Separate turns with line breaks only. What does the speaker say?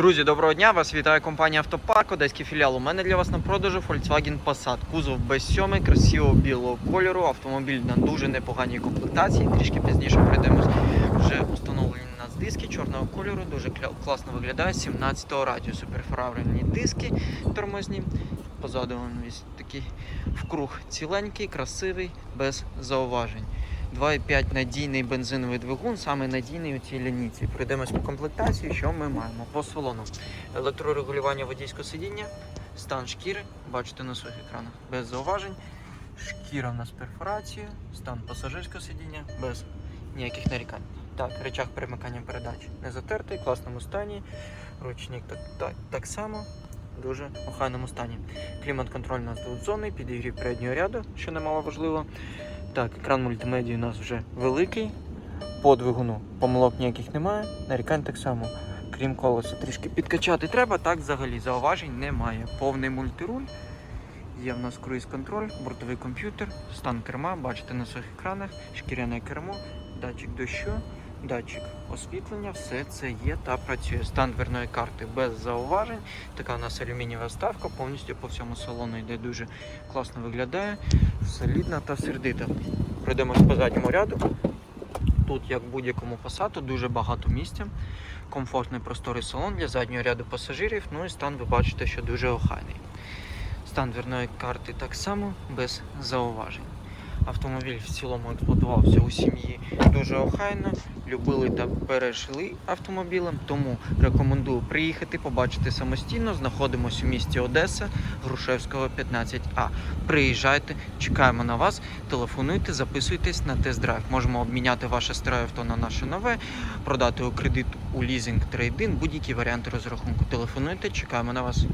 Друзі, доброго дня! Вас вітає компанія Автопарк, одеський філіал. У мене для вас на продажу Volkswagen Passat. Кузов B7, красивого білого кольору. Автомобіль на дуже непоганій комплектації. Трішки пізніше прийдемось. Вже встановлені у нас диски чорного кольору. Дуже класно виглядає. 17-го радіусу перфоравлені диски тормозні. Позаду він такий вкруг ціленький, красивий, без зауважень. 2,5 надійний бензиновий двигун, саме надійний у цій лінійці. Пройдемось по комплектації, що ми маємо по салону. Електрорегулювання водійського сидіння, стан шкіри, бачите на своїх екранах, без зауважень. Шкіра в нас перфорацією, стан пасажирського сидіння без ніяких нарікань. Так, речах перемикання передач не затертий, в класному стані. Ручник так, так, так само, дуже охайному стані. Клімат-контроль у нас двохзонний, підігрів переднього ряду, що немало важливо. Так, екран мультимедії у нас вже великий. По помилок ніяких немає, нарікань так само. Крім колеса, трішки підкачати треба, так взагалі зауважень немає. Повний мультируль. Є в нас круїз-контроль, бортовий комп'ютер, стан керма, бачите на своїх екранах, шкіряне кермо, датчик дощу, датчик освітлення, все це є та працює. Стан дверної карти без зауважень. Така у нас алюмінієва вставка, повністю по всьому салону йде дуже класно виглядає, солідна та сердита. Пройдемось по задньому ряду. Тут, як в будь-якому пасату, дуже багато місця. Комфортний просторий салон для заднього ряду пасажирів. Ну і стан ви бачите, що дуже охайний. Стан дверної карти так само без зауважень. Автомобіль в цілому експлуатувався у сім'ї дуже охайно, любили та перейшли автомобілем, тому рекомендую приїхати, побачити самостійно. Знаходимося у місті Одеса, Грушевського 15А. Приїжджайте, чекаємо на вас, телефонуйте, записуйтесь на тест-драйв. Можемо обміняти ваше старе авто на наше нове, продати у кредит у лізинг трейдин, будь-які варіанти розрахунку. Телефонуйте, чекаємо на вас.